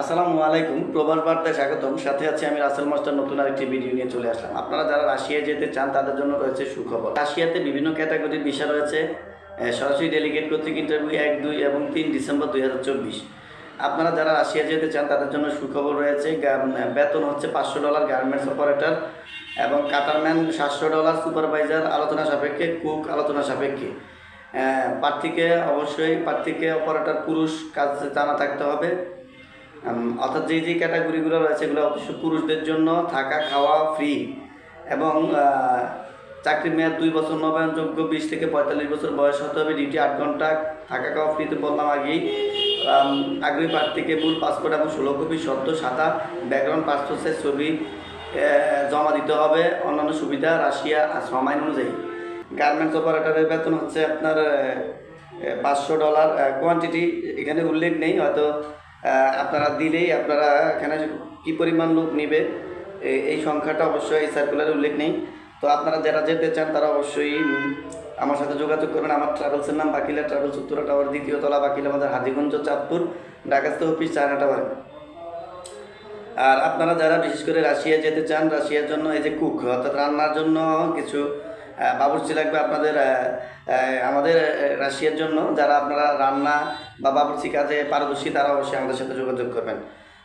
আসসালামু আলাইকুম, প্রবাস বার্তায় স্বাগতম। সাথে আছে আমি রাসেল মাস্টার, নতুন আরেকটি ভিডিও নিয়ে চলে আসলাম। আপনারা যারা রাশিয়ায় যেতে চান, তাদের জন্য রয়েছে সুখবর। রাশিয়াতে বিভিন্ন ক্যাটাগরির ভিসা রয়েছে সরাসরি ডেলিগেট কর্তৃক ইন্টারভিউ এক, দুই এবং তিন ডিসেম্বর দুই হাজার চব্বিশ। আপনারা যারা রাশিয়া যেতে চান, তাদের জন্য সুখবর রয়েছে বেতন হচ্ছে পাঁচশো ডলার, গার্মেন্টস অপারেটর এবং কাটারম্যান সাতশো ডলার, সুপারভাইজার আলোচনা সাপেক্ষে, কুক আলোচনা সাপেক্ষে। প্রার্থীকে অবশ্যই, প্রার্থীকে অপারেটর পুরুষ কাজ জানা থাকতে হবে। অর্থাৎ যে যে ক্যাটাগরিগুলো রয়েছে, এগুলো অবশ্য পুরুষদের জন্য থাকা, খাওয়া ফ্রি এবং চাকরির মেয়াদ দুই বছর, নবায়নযোগ্য বিশ থেকে পঁয়তাল্লিশ বছর বয়স হতে হবে, ডিউটি আট ঘণ্টা, থাকা, খাওয়া ফ্রিতে বললাম আগেই। আগ্রহী প্রার্থীকে মূল পাসপোর্ট এবং ষোলো কপি সদ্য সাদা ব্যাকগ্রাউন্ড পাসপোর্টের ছবি জমা দিতে হবে। অন্যান্য সুবিধা, রাশিয়া শ্রম আইন অনুযায়ী। গার্মেন্টস অপারেটরের বেতন হচ্ছে আপনার পাঁচশো ডলার কোয়ান্টিটি এখানে উল্লেখ নেই, হয়তো আপনারা দিলেই আপনারা এখানে কি পরিমাণ লোক নেবে এই সংখ্যাটা অবশ্যই এই সার্কুলারে উল্লেখ নেই। তো আপনারা যারা যেতে চান, তারা অবশ্যই আমার সাথে যোগাযোগ করবেন। আমার ট্রাভেলসের নাম বাকিলা ট্রাভেলস উত্তরা টাওয়ার দ্বিতীয় তলা বাকিলা আমাদের হাজিগঞ্জ, চাঁদপুর, ঢাকাস্থ অফিস চায়না টাওয়ার আর আপনারা যারা বিশেষ করে রাশিয়া যেতে চান, রাশিয়ার জন্য এই যে কুক অর্থাৎ রান্নার জন্য কিছু বাবুর্চি লাগবে আপনাদের আমাদের রাশিয়ার জন্য। যারা আপনারা রান্না বা বাবুর্চি কাজে পারদর্শী, তারা অবশ্যই আমাদের সাথে যোগাযোগ করবেন।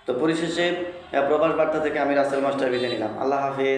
তো পরিশেষে প্রবাস বার্তা থেকে আমি রাসেল মাস্টার বিদায় নিলাম। আল্লাহ হাফেজ।